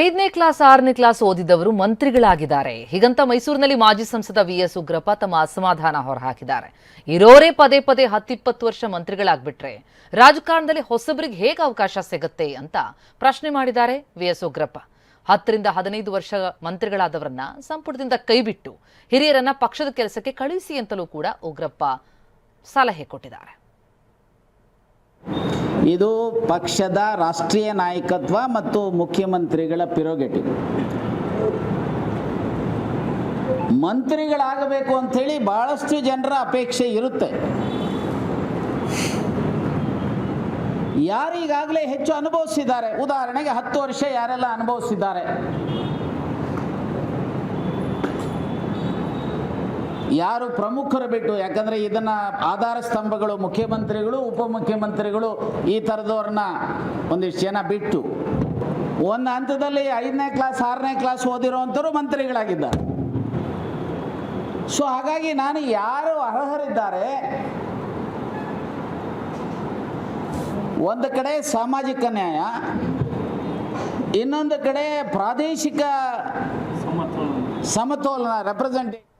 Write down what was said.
ಐದನೇ ಕ್ಲಾಸ್, ಆರನೇ ಕ್ಲಾಸ್ ಓದಿದವರು ಮಂತ್ರಿಗಳಾಗಿದ್ದಾರೆ. ಹೀಗಂತ ಮೈಸೂರಿನಲ್ಲಿ ಮಾಜಿ ಸಂಸದ ವಿ ಎಸ್ ಉಗ್ರಪ್ಪ ತಮ್ಮ ಅಸಮಾಧಾನ ಹೊರಹಾಕಿದ್ದಾರೆ. ಇರೋರೇ ಪದೇ ಪದೇ ಹತ್ತಿಪ್ಪತ್ತು ವರ್ಷ ಮಂತ್ರಿಗಳಾಗ್ಬಿಟ್ರೆ ರಾಜಕಾರಣದಲ್ಲಿ ಹೊಸಬರಿಗೆ ಹೇಗೆ ಅವಕಾಶ ಸಿಗುತ್ತೆ ಅಂತ ಪ್ರಶ್ನೆ ಮಾಡಿದ್ದಾರೆ ವಿ ಎಸ್ ಉಗ್ರಪ್ಪ. ಹತ್ತರಿಂದ ಹದಿನೈದು ವರ್ಷ ಮಂತ್ರಿಗಳಾದವರನ್ನ ಸಂಪುಟದಿಂದ ಕೈಬಿಟ್ಟು ಹಿರಿಯರನ್ನ ಪಕ್ಷದ ಕೆಲಸಕ್ಕೆ ಕಳುಹಿಸಿ ಅಂತಲೂ ಕೂಡ ಉಗ್ರಪ್ಪ ಸಲಹೆ ಕೊಟ್ಟಿದ್ದಾರೆ. ಇದು ಪಕ್ಷದ ರಾಷ್ಟ್ರೀಯ ನಾಯಕತ್ವ ಮತ್ತು ಮುಖ್ಯಮಂತ್ರಿಗಳ ಪಿರೋಗೆಟಿವ್ ಮಂತ್ರಿಗಳಾಗಬೇಕು ಅಂಥೇಳಿ ಬಹಳಷ್ಟು ಜನರ ಅಪೇಕ್ಷೆ ಇರುತ್ತೆ. ಯಾರಿಗಾಗಲೇ ಹೆಚ್ಚು ಅನುಭವಿಸಿದ್ದಾರೆ. ಉದಾಹರಣೆಗೆ ಹತ್ತು ವರ್ಷ ಯಾರೆಲ್ಲ ಅನುಭವಿಸಿದ್ದಾರೆ. ಯಾರು ಪ್ರಮುಖರು ಬಿಟ್ಟು ಯಾಕಂದ್ರೆ ಇದನ್ನ ಆಧಾರ ಸ್ತಂಭಗಳು ಮುಖ್ಯಮಂತ್ರಿಗಳು ಉಪಮುಖ್ಯಮಂತ್ರಿಗಳು ಈ ಥರದವ್ರನ್ನ ಒಂದಿಷ್ಟು ಜನ ಬಿಟ್ಟು ಒಂದು ಹಂತದಲ್ಲಿ ಐದನೇ ಕ್ಲಾಸ್ ಆರನೇ ಕ್ಲಾಸ್ ಓದಿರೋವಂಥವ್ರು ಮಂತ್ರಿಗಳಾಗಿದ್ದಾರೆ. ಸೊ ಹಾಗಾಗಿ ನಾನು ಯಾರು ಅರ್ಹರಿದ್ದಾರೆ? ಒಂದು ಕಡೆ ಸಾಮಾಜಿಕ ನ್ಯಾಯ ಇನ್ನೊಂದು ಕಡೆ ಪ್ರಾದೇಶಿಕ ಸಮತೋಲನ. ರೆಪ್ರೆಸೆಂಟೇಟಿವ್